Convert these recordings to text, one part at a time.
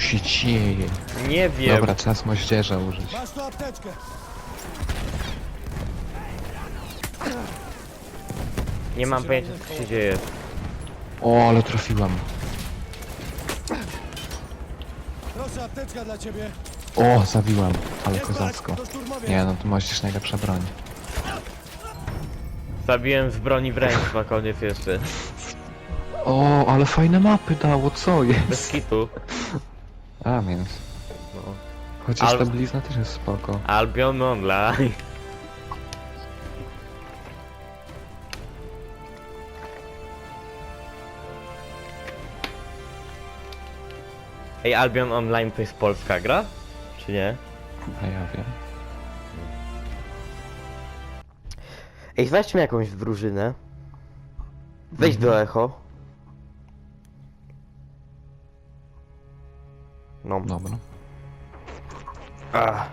się dzieje? Nie wiem. Dobra, czas moździerza użyć. Masz tu apteczkę. Nie mam pojęcia co się dzieje. O, ale trafiłam. Proszę, apteczka dla ciebie. O, zabiłam. Ale kozacko. szturmowiec. Nie no, to moździerz najlepsza broń. Zabiłem z broni w ręku na koniec jeszcze. O, ale fajne mapy dało, co Bez jest? kitu. A, więc. No. Chociaż Ale- ta blizna też jest spoko. Albion Online. Ej, Albion Online to jest polska gra? Czy nie? A ja wiem. Ej, weźmy jakąś drużynę. Wejdź do Echo. No. Dobra. Ach.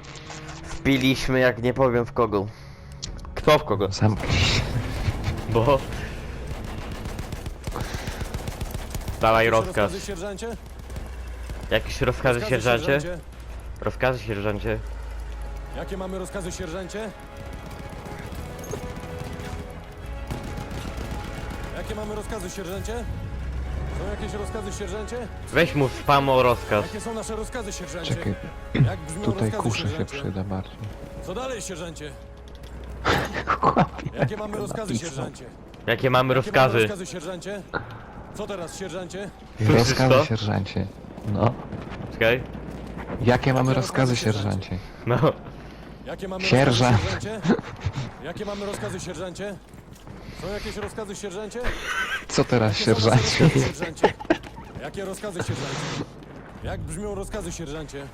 Wpiliśmy jak nie powiem w kogo. Kto w kogo? Zamknij się. Bo... Dawaj rozkaz. Rozkazy, sierżancie? Jakieś rozkazy Rozkazy, sierżancie? Rozkazy sierżancie. Jakie mamy rozkazy, sierżancie? Jakie mamy rozkazy, sierżancie? Jakieś rozkazy, sierżancie? Weź mu spam o rozkaz. Jakie są nasze rozkazy, sierżancie? Czekaj, Jak brzmią tutaj rozkazy, kuszy się sierżancie? przyda bardziej. Co dalej, sierżancie? Jakie mamy rozkazy, napisał. sierżancie? Jakie mamy Jakie mamy rozkazy? rozkazy, sierżancie? Co teraz, sierżancie? Słyszysz Rozkazy, sierżancie. No. Czekaj. Jakie mamy rozkazy, sierżancie? No. Jakie mamy Sierżant. rozkazy, sierżancie? Jakie mamy rozkazy, sierżancie? Są jakieś rozkazy, sierżancie? Co teraz, sierżancie? Jakie rozkazy, sierżancie? Jak brzmią rozkazy, sierżancie?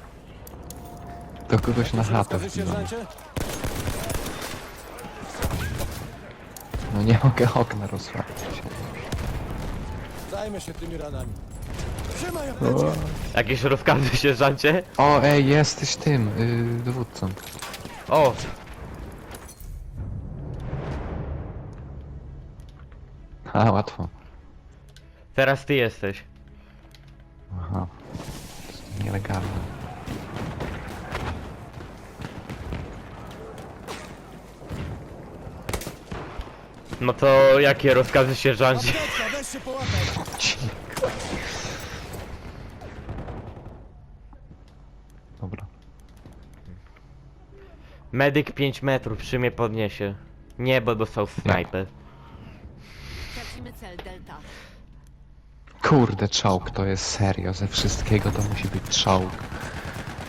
Do kogoś na chatę rozkazy, sierżancie? No nie mogę okna rozwalić. Zajmę się tymi ranami. Trzymaj apteczkę! Jakieś rozkazy sierżancie? O, ej, jesteś tym, yy, dowódcą. O! A, łatwo. Teraz ty jesteś. Aha. To jest nielegalne. No to jakie rozkazy sierżancie? Apteczka, weź się połapać! Dobra. Medyk 5 metrów przy mnie podniesie. Nie, bo dostał snajper. Kurde, czołg to jest serio. Ze wszystkiego to musi być czołg.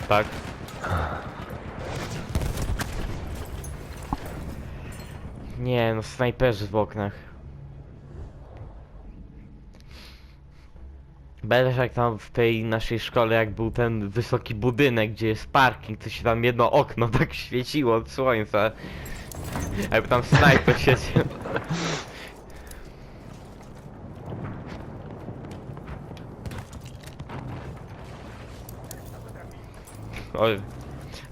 Tak? Nie, no snajperzy w oknach. Będziesz jak tam w tej naszej szkole, jak był ten wysoki budynek, gdzie jest parking, to się tam jedno okno tak świeciło od słońca. Jakby tam snajper siedział. Oj,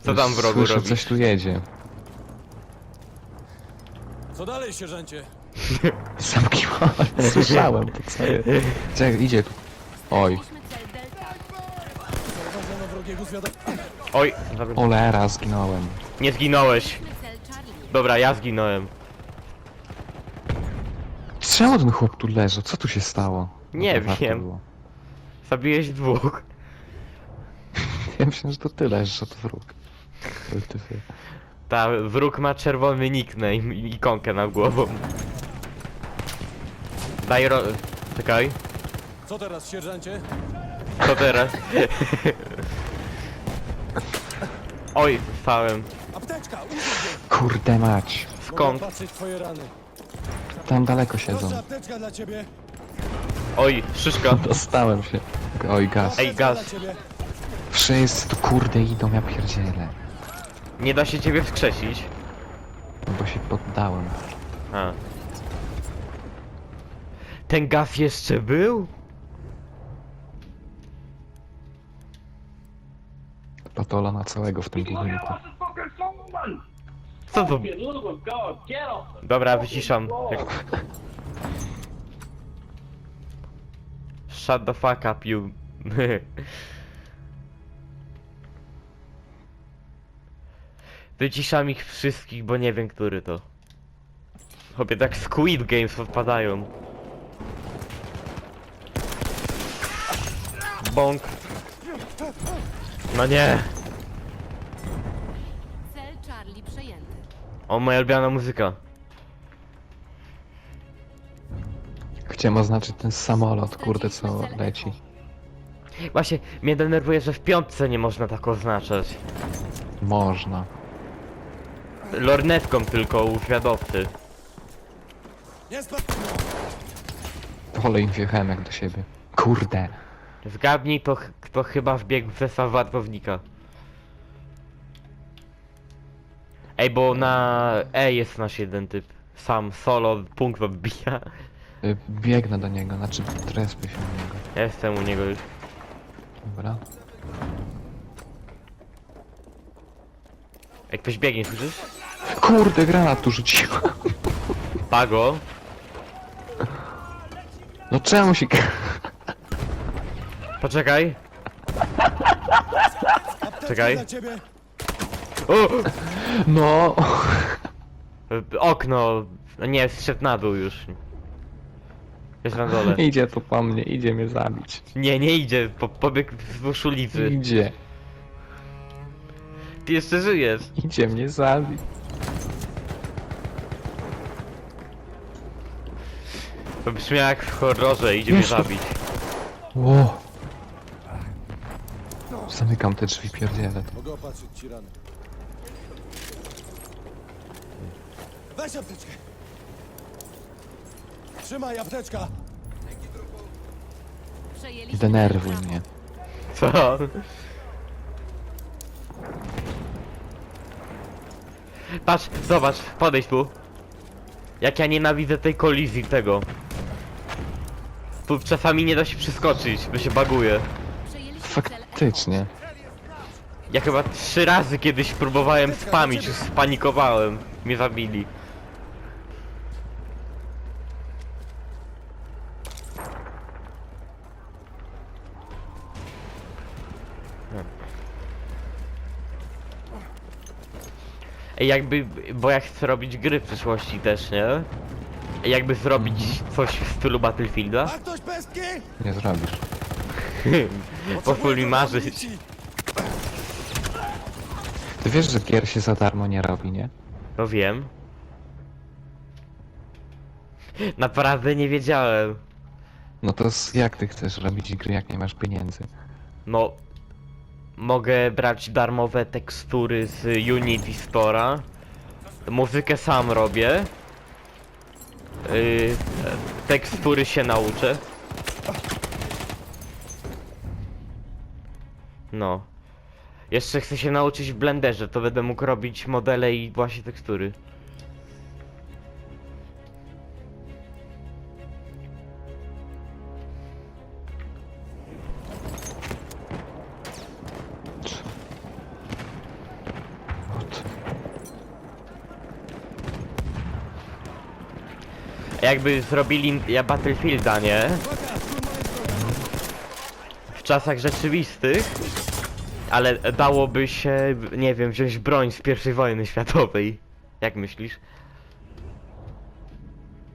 co tam w rogu Słyszę, robisz? coś tu jedzie. Co dalej, sierżancie? Zamknij Słyszałem to. Czekaj, idzie tu. Oj. Zauważono wrogiego. Oj, dobra. olera, zginąłem. nie zginąłeś. Dobra, ja zginąłem. Czemu ten chłop tu leży? Co tu się stało? Nie warto wiem. było. Zabiłeś dwóch. Ja myślałem, że to ty leżysz, że to wróg. Ta wróg ma czerwony nickname i ikonkę nad głową. Daj ro... Czekaj. Co teraz, sierżancie? Co teraz? Oj, stałem. Apteczka, użyj! Kurde mać. Mogę Skąd? patrzeć twoje rany. Tam daleko siedzą. Proszę, apteczka dla ciebie. Oj, szyszka. Dostałem się. Oj, gaz. Ej, Apteczka gaz. dla ciebie. Wszyscy tu kurde idą, ja pierdzielę. Nie da się ciebie wskrzesić. No bo się poddałem. A. Ten gaz jeszcze był? Patola na całego w tym budynku. Co to? Dobra, wyciszam. Shut the fuck up, you. Wyciszam ich wszystkich, bo nie wiem, który to. Chłopie, tak Squid Games odpadają. Bąk. No nie. Cel Charlie przejęty. O, moja ulubiona muzyka. Chciałem oznaczyć ten samolot, kurde, co leci. Właśnie, mnie denerwuje, że w piątce nie można tak oznaczać. Można. Lornetką tylko u świadowcy. Nie spa... Pole im wjechałem jak do siebie. Kurde. Zgadnij, to, ch- kto chyba wbiegł w zestaw wartownika. Ej, bo na E jest nasz jeden typ. Sam solo punkt odbija. Y, Biegnę do niego, znaczy trespię się do niego. Ja jestem u niego już. Dobra. Jak ktoś biegnie, słyszysz? Kurde, granat tu rzuciła. Pago. No czemu się... Poczekaj. Czekaj. Dla ciebie. O! No. Okno. No Nie, zszedł na dół już. Jest na dole. Idzie tu po mnie, idzie mnie zabić. Nie, nie idzie. Po, pobiegł wzdłuż ulicy. Idzie. Ty jeszcze żyjesz. Idzie mnie zabić. To brzmi jak w horrorze, idzie mnie Jeszcze. zabić. Ło. Zamykam te drzwi, pierdzielę. Mogę opatrzyć ci rany. Weź apteczkę. Trzymaj apteczka. Przejęliśmy Denerwuj mnie. Co? Patrz, zobacz, podejdź tu. Jak ja nienawidzę tej kolizji tego. Tu czasami nie da się przeskoczyć, bo się baguje. Faktycznie. Ja chyba trzy razy kiedyś próbowałem spamić, już spanikowałem. Mnie zabili. Ej, jakby, bo ja chcę robić gry w przyszłości też, nie? Jakby zrobić coś w stylu Battlefielda? A ktoś pestki? Nie zrobisz. Pozwól mi marzyć. Ty wiesz, że gier się za darmo nie robi, nie? No wiem. Naprawdę nie wiedziałem. No to z- jak ty chcesz robić gry, jak nie masz pieniędzy? No, mogę brać darmowe tekstury z Unity Store'a. Muzykę sam robię. Yy, tekstury się nauczę. No. Jeszcze chcę się nauczyć w Blenderze, to będę mógł robić modele i właśnie tekstury. Jakby zrobili ja Battlefielda, nie? W czasach rzeczywistych, ale dałoby się, nie wiem, wziąć broń z pierwszej wojny światowej. Jak myślisz?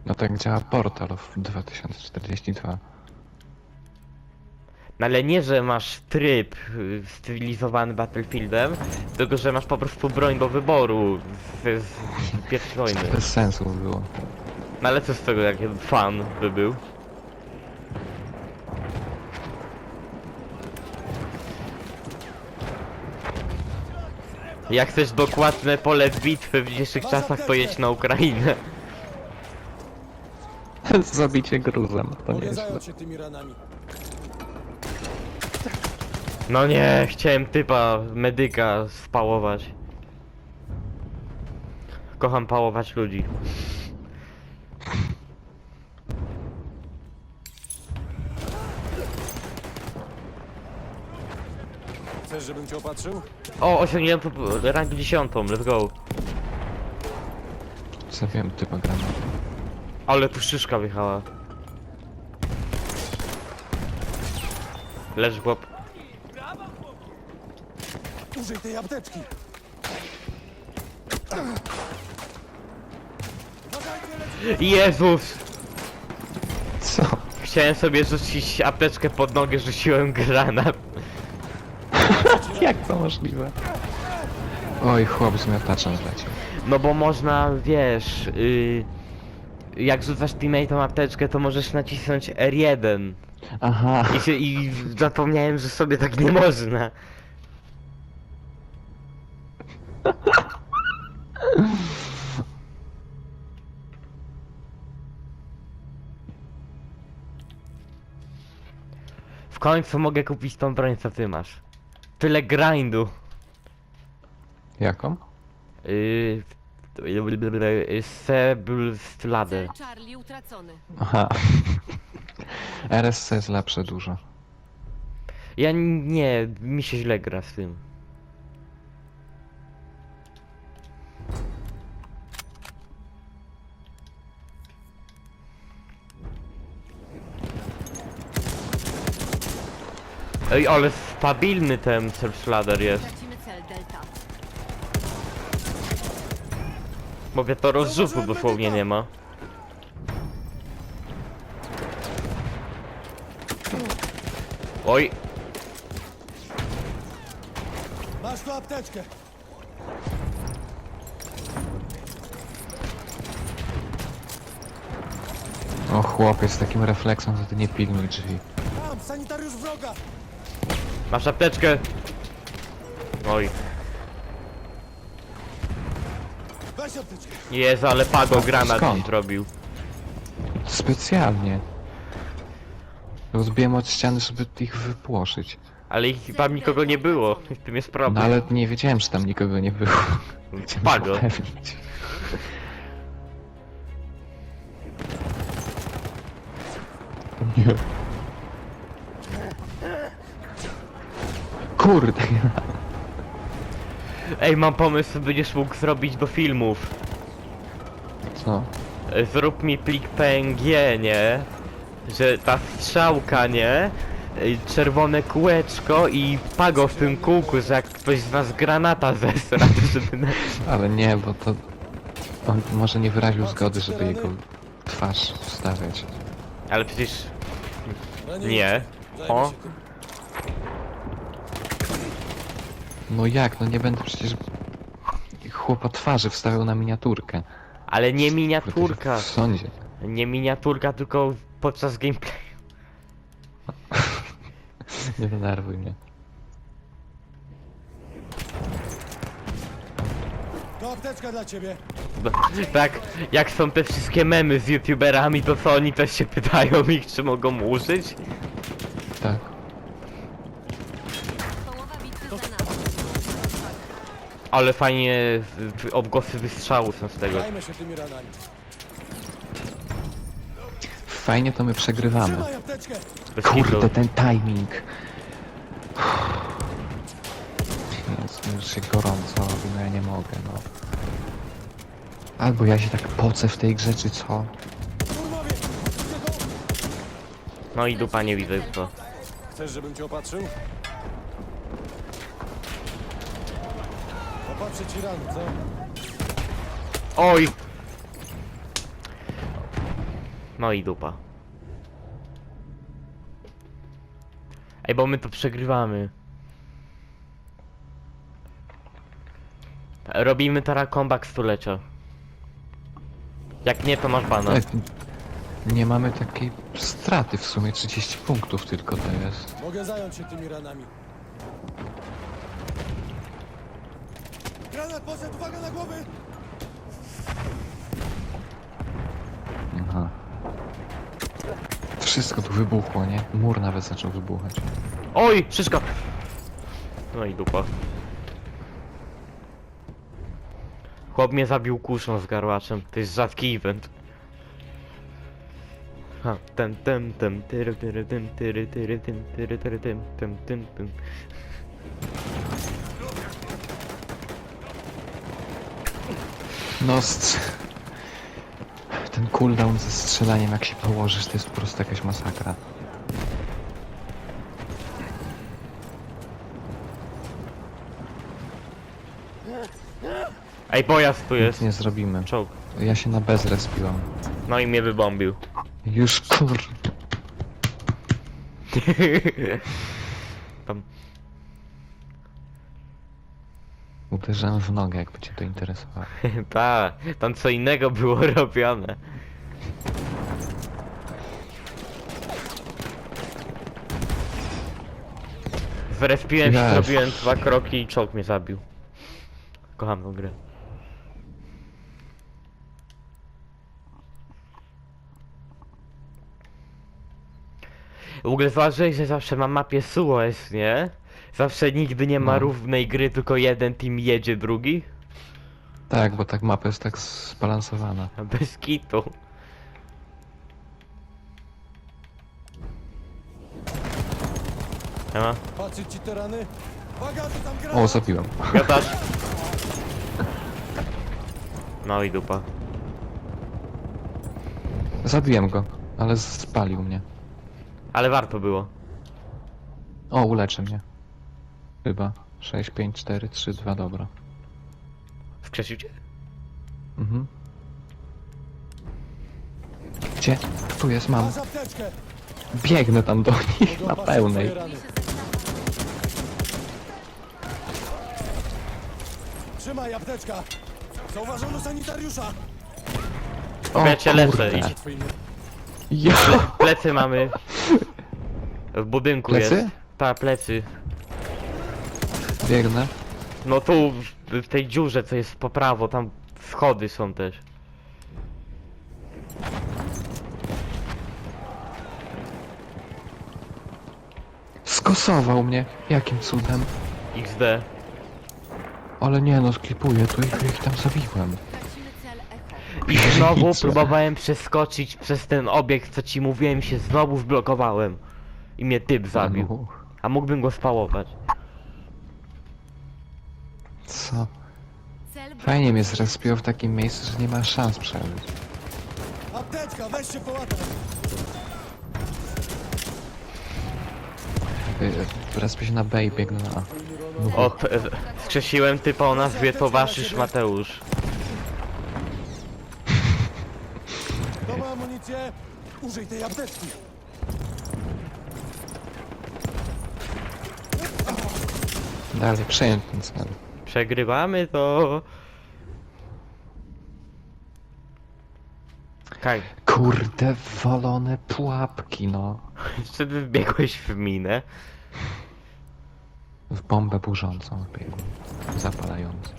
No tak działa Portal w 2042. No ale nie, że masz tryb stylizowany Battlefieldem, tylko że masz po prostu broń do wyboru z, z pierwszej wojny. Bez sensu by było. No ale co z tego, jak fan by był? Jak chcesz dokładne pole bitwy w dzisiejszych czasach, to jedź na Ukrainę. Zabicie gruzem, to nie Mogę jest zająć się tymi ranami. No nie, chciałem typa, medyka spałować. Kocham pałować ludzi. Chcesz, żebym cię opatrzył? O, osiągnięłem to rank 10, let's go. Zabiłem typa granat. Ale tu szyszka wjechała. Leży chłop. Użyj tej apteczki. Jezus! Co? Chciałem sobie rzucić apteczkę pod nogę, rzuciłem granat. Jak to możliwe? Oj, chłop z miotaczem zleciał. No bo można, wiesz, yy, jak rzucasz teammate'om apteczkę, to możesz nacisnąć R1. Aha. I, się, I zapomniałem, że sobie tak nie można. W końcu mogę kupić tą broń, co ty masz. Tyle grindu. Jaką? Yy, Sebul's Ladder. Cel Charlie utracony. Aha. RSC jest lepsze dużo. Ja nie, mi się źle gra z tym. Ej, ale stabilny ten self-ladder jest. Tracimy cel Delta. Bo wie to rozrzutu dosłownie nie ma. Oj, Masz tu apteczkę. O chłopie, z takim refleksem, to ty nie pilnuj drzwi. Masz apteczkę. Oj. Jezu, ale Pago granat skąd? zrobił. Specjalnie. Rozbiłem od ściany, żeby ich wypłoszyć. Ale ich tam nikogo nie było, w tym jest No problem. ale nie wiedziałem, że tam nikogo nie było. Chciałem Pago. upewnić. Nie. Kurde. Ej, mam pomysł, będziesz mógł zrobić do filmów. Co? E, Zrób mi plik PNG, nie? Że ta strzałka, nie? Ej, Czerwone kółeczko i pago w tym kółku, że jak ktoś z nas granata zesra, to żeby... na- Ale nie, bo to... On może nie wyraził zgody, żeby jego twarz wstawiać. Ale przecież... Ranię. Nie. O. się tym. No jak? No nie będę przecież... Chłopa twarzy wstawiał na miniaturkę. Ale nie miniaturka. W sądzie. Nie miniaturka, tylko podczas gameplay. Nie denerwuj mnie. To apteczka dla ciebie. No, tak, jak są te wszystkie memy z youtuberami, to co oni też się pytają ich, czy mogą użyć? Tak. Połowa bitwy za nami. Ale fajnie y, y, odgłosy wystrzału są z tego. Zajmę się tymi ranami. Fajnie to my przegrywamy. Trzymaj apteczkę. Bez Kurde, kitu. ten timing. Jezu, już się gorąco robi, no ja nie mogę, no. Albo ja się tak pocę w tej grze, czy co? Kurwowie. Idzie to. No i dupa nie widzę co. Chcesz, żebym cię opatrzył? Opatrzę ci rany, co? Oj! No i dupa. Ej, bo my to przegrywamy. Robimy teraz comeback stulecia. Jak nie, to masz bana. Ale nie mamy takiej straty w sumie, 30 punktów tylko to jest. Mogę zająć się tymi ranami. Granat poszedł, uwaga na głowy! Aha. Wszystko tu wybuchło, nie? Mur nawet zaczął wybuchać. Oj, szyszka! No i dupa. Chłop mnie zabił kuszą z garłaczem. To jest rzadki event. Ha, tem tem tem tyry tyry tym tyry tyry tym tyry tyry tym tym tym tym. No, st... ten cooldown ze strzelaniem, jak się położysz, to jest po prostu jakaś masakra. Ej, pojazd tu Nic jest. nie zrobimy. Czołg. Ja się na bez. No i mnie wybombił. Już kur... Tam. Uderzałem w nogę, jakby cię to interesowało. Ta, tam co innego było robione. Zrespiłem się, zrobiłem dwa kroki i czołg mnie zabił. Kocham tę grę. W ogóle zauważyłeś, że zawsze na mapie Suez, nie? Zawsze nigdy nie ma No. równej gry, tylko jeden team jedzie, drugi. Tak, bo tak mapa jest tak zbalansowana. Bez kitu. Ema, Patrzeć ci te rany? Uwaga, to tam gra! O, zabiłem. gadasz? No i dupa. Zabiłem go, ale spalił mnie. Ale warto było. O, uleczy mnie. Chyba. 6, 5, 4, 3, 2, dobra. Wskrzesił cię? Mhm. Gdzie? Tu jest, mam. Masz apteczkę! Biegnę tam do nich na pełnej. twoje rany. Trzymaj apteczka! Zauważono sanitariusza! O, Ja cię lecę, kurde. idź. Plecy mamy. W budynku Plecy? jest. Ta, plecy. Biegnę. No tu, w, w tej dziurze, co jest po prawo, tam schody są też. Skosował mnie. Jakim cudem? XD. Ale nie no, sklipuję tu i tu ich tam zabiłem. Tracimy cel echo. I znowu próbowałem przeskoczyć przez ten obiekt, co ci mówiłem, się znowu wblokowałem. I mnie typ zabił. A mógłbym go spałować. Co? Fajnie mnie zrespiło w takim miejscu, że nie ma szans przeżyć. Apteczka, weź się połatać! Y, Respię się na B i biegnę na A. No, O, p- skrzesiłem typa o nazwie Towarzysz Mateusz. Kto ma amunicję? Użyj tej apteczki! Dalej, przejąć ten cel. Przegrywamy to. Kaj, Kurde, walone pułapki, no. ty wbiegłeś w minę? W bombę burzącą biegłem. Zapalającą.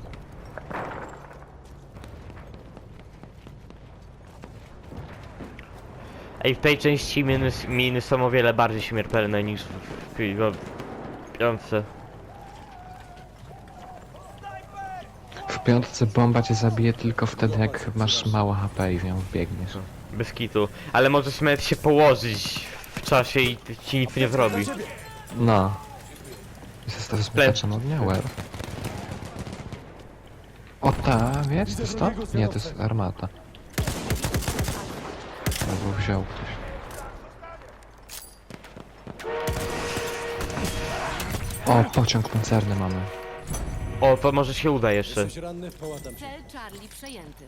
Ej, w tej części miny, miny są o wiele bardziej śmiertelne niż w, w, w, w piątce. Piątce bomba cię zabije tylko wtedy, jak masz mało HP i w nią wbiegniesz. Bez kitu. Ale możesz nawet się położyć w czasie i ci nic nie zrobi. No. Zestaw z miotaczem ognia, well. O ta, wiesz, to jest to? Nie, to jest armata. Albo wziął ktoś. O, pociąg pancerny mamy. O, to może się uda jeszcze. Jesteś ranny? Połatam cię. Cel Charlie przejęty.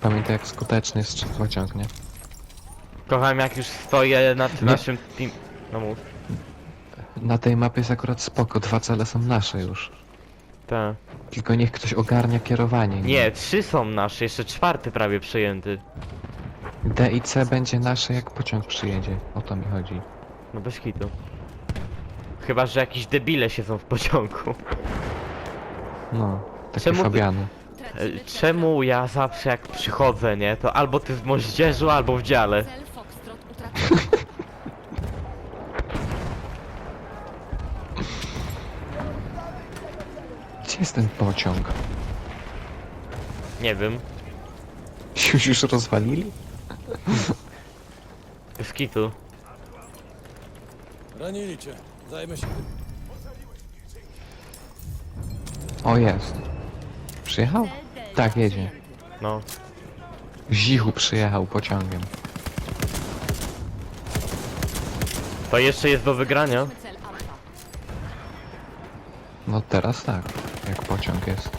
Pamiętaj jak skuteczny jest pociąg, nie? Kocham jak już stoję nad Nie. naszym team... No mów. Na tej mapie jest akurat spoko, dwa cele są nasze już. Tak. Tylko niech ktoś ogarnia kierowanie. Nie, trzy są nasze, jeszcze czwarty prawie przejęty. D i C będzie nasze jak pociąg przyjedzie. O to mi chodzi. No bez kitu. Chyba, że jakieś debile siedzą w pociągu. No, takie Czemu Fabiany. E, Czemu ja zawsze jak przychodzę, nie, to albo ty w moździerzu, albo w dziale. Cel Foxtrot utracony. Gdzie jest ten pociąg? Nie wiem. Już już rozwalili? Bez kitu. Ranili cię. Zajmę się tym. O, jest. Przyjechał? Tak, jedzie. No. Zichu przyjechał pociągiem. To jeszcze jest do wygrania. No teraz tak, jak pociąg jest.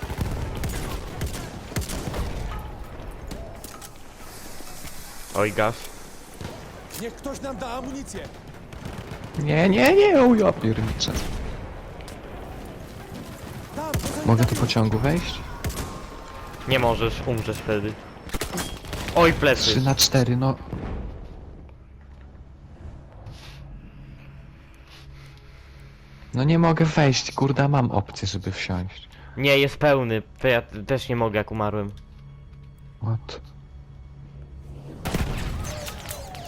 Oj, gaz. Niech ktoś nam da amunicję! Nie, nie, nie, uja pierniczę. Mogę do pociągu wejść? Nie możesz, umrzesz wtedy. Oj, plecy. 3 na 4, no. No nie mogę wejść, kurda, mam opcję, żeby wsiąść. Nie, jest pełny. To ja też nie mogę, jak umarłem. What?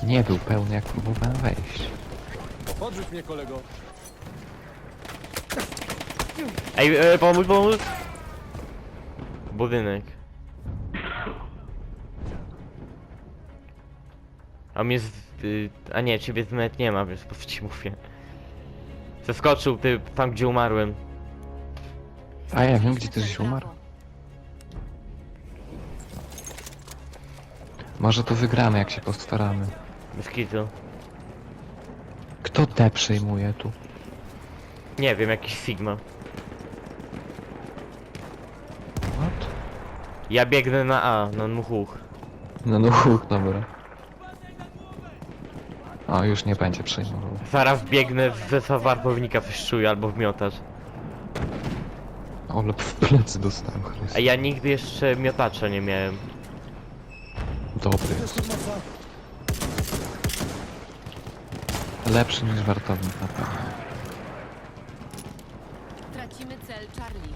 Nie był pełny, jak próbowałem wejść. Podrzuć mnie, kolego. Ej, e, pomóż, pomóż! Budynek. A mnie z... Y, a nie, ciebie nawet nie ma, więc po co ci mówię. Zeskoczył ty tam, gdzie umarłem. A ja wiem, gdzie ty żeś umarł. Może to wygramy, jak się postaramy. Bez kitu. Kto te przejmuje tu? Nie wiem, jakiś Sigma. What? Ja biegnę na A, na Nuchuch. No no, huk, dobra. O, już nie będzie przejmował. Zaraz biegnę ze wartownika coś czuję, albo w miotacz. Ale w plecy dostałem, A Chryste. ja nigdy jeszcze miotacza nie miałem. Dobry. Lepszy niż wartownik na pewno. Tracimy cel Charlie.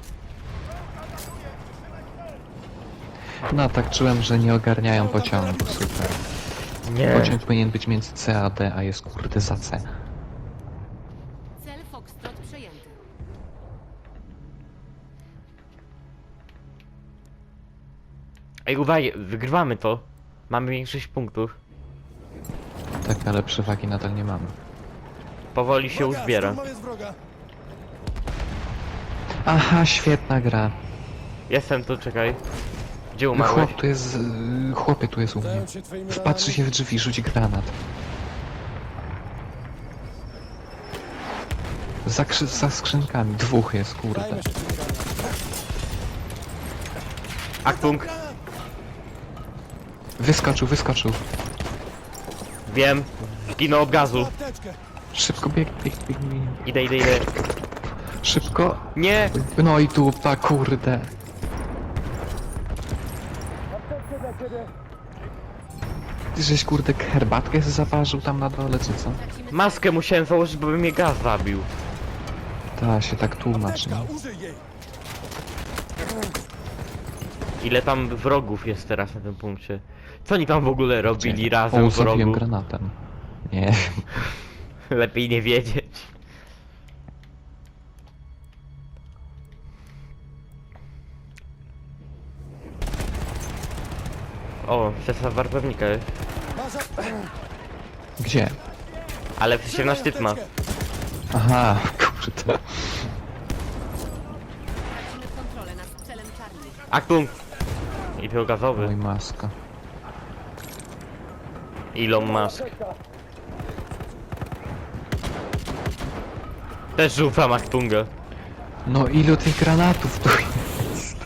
No tak czułem, że nie ogarniają pociągu, super. Nie. Pociąg powinien być między C a D, a jest kurde za C. Cel Foxtrot przejęty. Ej, uwagi, wygrywamy to. Mamy większość punktów. Tak, ale przewagi nadal nie mamy. Powoli się Uwaga, uzbiera. szturmowiec wroga. Aha, świetna gra. Jestem tu, czekaj. Gdzie umarłeś? Chłop tu jest... y, Chłopie tu jest u mnie. Się twoimi Wpatrzy się w drzwi, rzuć granat. Za, krzy- za skrzynkami. Dwóch jest, kurde. Zajmę się tymi ranami. Achtung! Wyskoczył, wyskoczył. Wiem, zginął od gazu. Apteczkę. Szybko bieg, bieg, bieg, bieg. Idę, idę, idę. Szybko. Nie! No i dupa, kurde. Ty żeś kurde herbatkę zaważył tam na dole, czy co? Maskę musiałem założyć, bo by mnie gaz zabił. Ta się tak tłumacz, Apteczka, nie? użyj jej. Ile tam wrogów jest teraz na tym punkcie? Co oni tam w ogóle robili razem O, w zabiłem rogu? granatem. Nie. Lepiej nie wiedzieć. O, sesa wartownika jest. Masz a- Gdzie? Ale się na szczyt ma. Aha, kurde. Tracimy kontrolę nad celem Charlie. Achtung! I to Oj, gazowy. maska. Elon Musk. Też rzucam Achtunga. No ilu tych granatów tu jest?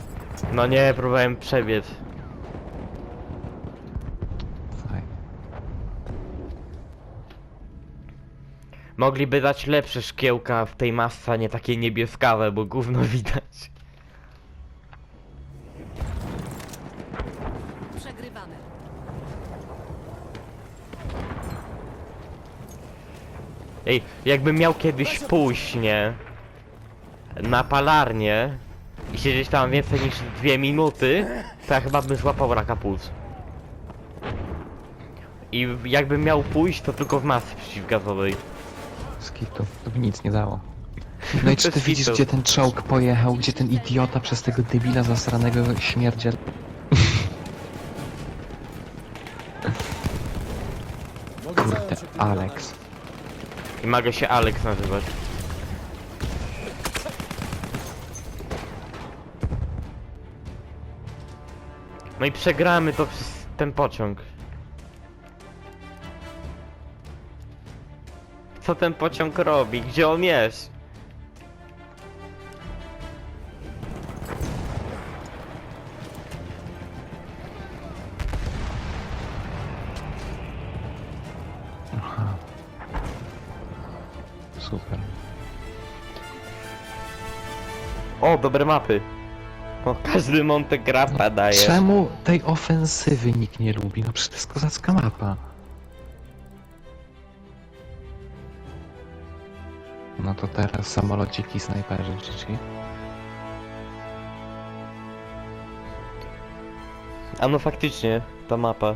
No nie, próbowałem przebiec. Fajnie. Mogliby dać lepsze szkiełka w tej masce, a nie takie niebieskawe, bo gówno widać. Przegrywamy. Ej, jakbym miał kiedyś pójść, nie? Na palarnię i siedzieć tam więcej niż dwie minuty, to ja chyba bym złapał raka płuc. I jakbym miał pójść, to tylko w masce przeciwgazowej. Skitu. To by nic nie dało. No i czy ty Bez widzisz, gdzie ten czołg pojechał? Gdzie ten idiota przez tego debila zasranego śmierdziel... Mogę zająć Kurde, się. Alex. I mogę się Alex nazywać. No i przegramy to przez ten pociąg. Co ten pociąg robi? Gdzie on jest? Super. O, dobre mapy. O, każdy Monte Grappa daje. Czemu tej ofensywy nikt nie lubi? No przecież to jest kozacka mapa. No to teraz samolociki, snajperzy, GG. A no faktycznie, ta mapa.